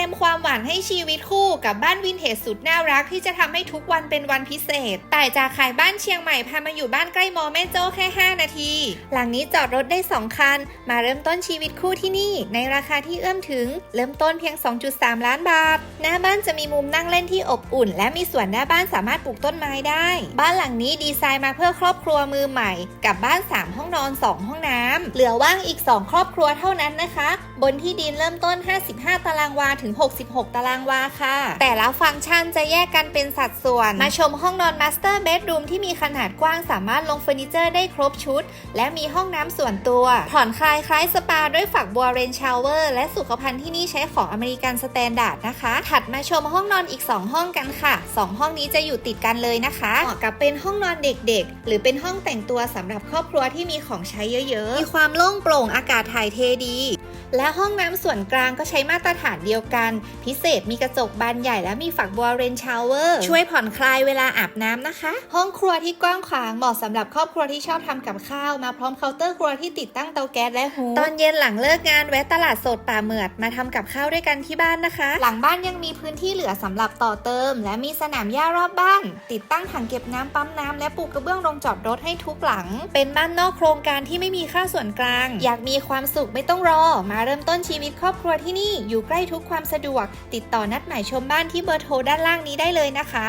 ต็มความหวานให้ชีวิตคู่กับบ้านวินเทจสุดน่ารักที่จะทำให้ทุกวันเป็นวันพิเศษ แต่จากขายบ้านเชียงใหม่พามาอยู่บ้านใกล้มอแม่โจ้แค่ 5 นาที หลังนี้จอดรถได้ 2 คัน มาเริ่มต้นชีวิตคู่ที่นี่ ในราคาที่เอื้อมถึง เริ่มต้นเพียง 2.3 ล้านบาท หน้าบ้านจะมีมุมนั่งเล่นที่อบอุ่น และมีสวนหน้าบ้านสามารถปลูกต้นไม้ได้ บ้านหลังนี้ดีไซน์มาเพื่อครอบครัวมือใหม่ กับบ้าน 3 ห้องนอน 2 ห้องน้ำเหลือว่างอีก 2 ครอบครัวเท่านั้นนะคะ บนที่ดินเริ่มต้น 55 ตารางวาถึง66 ตารางวาค่ะ แต่ละฟังก์ชันจะแยกกันเป็นสัดส่วน มาชมห้องนอนมาสเตอร์เบดรูมที่มีขนาดกว้างสามารถลงเฟอร์นิเจอร์ได้ครบชุด และมีห้องน้ำส่วนตัว ผ่อนคลายคล้ายสปาด้วยฝักบัวเรนชาวเวอร์และสุขภัณฑ์ที่นี่ใช้ของอเมริกันสแตนดาร์ดนะคะ ถัดมาชมห้องนอนอีก 2 ห้องกันค่ะ 2 ห้องนี้จะอยู่ติดกันเลยนะคะเหมาะกับเป็นห้องนอนเด็กๆ หรือเป็นห้องแต่งตัวสำหรับครอบครัวที่มีของใช้เยอะๆ มีความโล่งโปร่งอากาศถ่ายเทดี และห้องน้ำส่วนกลางก็ใช้มาตรฐานเดียวกันพิเศษมีกระจกบานใหญ่และมีฝักบัวเรนชาวเวอร์ช่วยผ่อนคลายเวลาอาบน้ำนะคะ ห้องครัวที่กว้างขวางเหมาะสำหรับครอบครัวที่ชอบทำกับข้าว มาพร้อมเคาน์เตอร์ครัวที่ติดตั้งเตาแก๊สและฮูดตอนเย็นหลังเลิกงานแวะตลาดสดป่าเหมือดมาทำกับข้าวด้วยกันที่บ้านนะคะ หลังบ้านยังมีพื้นที่เหลือสำหรับต่อเติม และมีสนามหญ้ารอบบ้าน ติดตั้งถังเก็บน้ำปั๊มน้ำและปูกระเบื้องโรงจอดรถให้ทุกหลัง เป็นบ้านนอกโครงการที่ไม่มีค่าส่วนกลาง อยากมีความสุขไม่ต้องรอ มาเริ่มต้นชีวิตครอบครัวที่นี่อยู่ใกล้ทุกความสะดวก ติดต่อนัดหมายชมบ้านที่เบอร์โทรด้านล่างนี้ได้เลยนะคะ